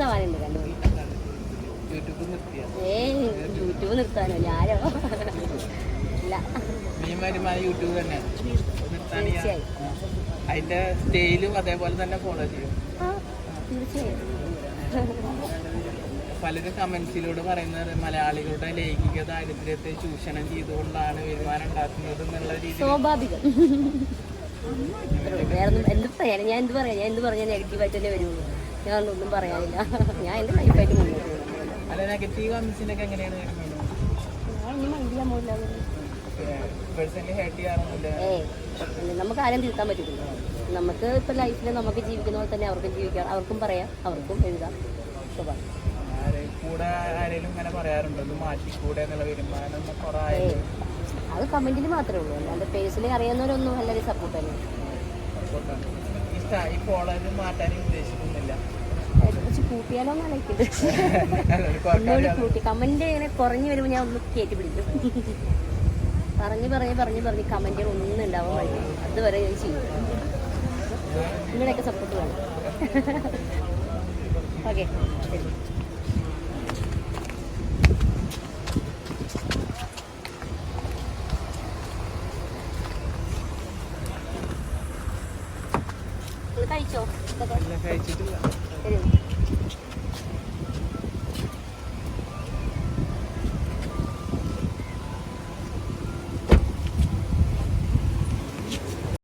രണ്ടു മണി. യൂട്യൂബ് നിർത്താനോ? ഞാനോ? ഇല്ല. യൂട്യൂബ് തന്നെ. തീർച്ചയായും. അതിന്റെ സ്റ്റൈലും അതേപോലെ തന്നെ ഫോളോ ചെയ്യും. തീർച്ചയായും. പലരും കമന്റ്സിലൂടെ പറയുന്നത് മലയാളികളുടെ ലൈംഗിക ദാരിദ്ര്യത്തെ ചൂഷണം ചെയ്തുകൊണ്ടാണ് വരുമാനം ഉണ്ടാക്കുന്നത് എന്നുള്ള രീതി സ്വാഭാവികം. വേറെ എന്ത് പറയാൻ ഞാൻ എന്ത് പറയാം ഞാൻ എന്ത് പറഞ്ഞാൽ നെഗറ്റീവായിട്ട് തന്നെ വരുള്ളൂ. ഞാൻ ഒന്നും പറയാനില്ല. ഞാൻ എന്റെ ലൈഫായിട്ട് മുന്നോട്ട് നമുക്ക് ആരും തിരുത്താൻ പറ്റില്ല നമുക്ക് ഇപ്പം ലൈഫിൽ നമുക്ക് ജീവിക്കുന്ന പോലെ തന്നെ അവർക്കും ജീവിക്കാം. അവർക്കും പറയാം അവർക്കും എഴുതാം. സ്വഭാവം ആരെ കൂടെ ആരെങ്കിലും ഇങ്ങനെ പറയാറുണ്ടോ? ഇത് മാറ്റിക്കൂടെ എന്നുള്ള വരുമാനം എന്ന് കുറെ ഏയ് അത് കമന്റിൽ മാത്രമേ ഉള്ളൂ. അല്ലാണ്ട് പേഴ്സണലി അറിയാവുന്നവരൊന്നും എല്ലാവരും സപ്പോർട്ട് തന്നെ. ഈ ഫോളോവർ മാറ്റാനും ഉദ്ദേശിക്കുന്നില്ല കുറച്ച് കൂട്ടിയാലോ ഒന്നുകൂടി കൂട്ടി. കമന്റ് ഇങ്ങനെ കുറഞ്ഞു വരുമ്പോൾ ഞാൻ ഒന്ന് കയറ്റി പിടിക്കും. പറഞ്ഞ് പറഞ്ഞ് പറഞ്ഞ് പറഞ്ഞ് കമന്റുകൾ ഒന്നും ഉണ്ടാവാൻ വഴി അതുവരെ ഞാൻ ചെയ്യും. നിങ്ങളുടെയൊക്കെ സപ്പോർട്ട് വേണം. ഓക്കെ. ശരി കഴിച്ചോ? കഴിച്ചിട്ടില്ല.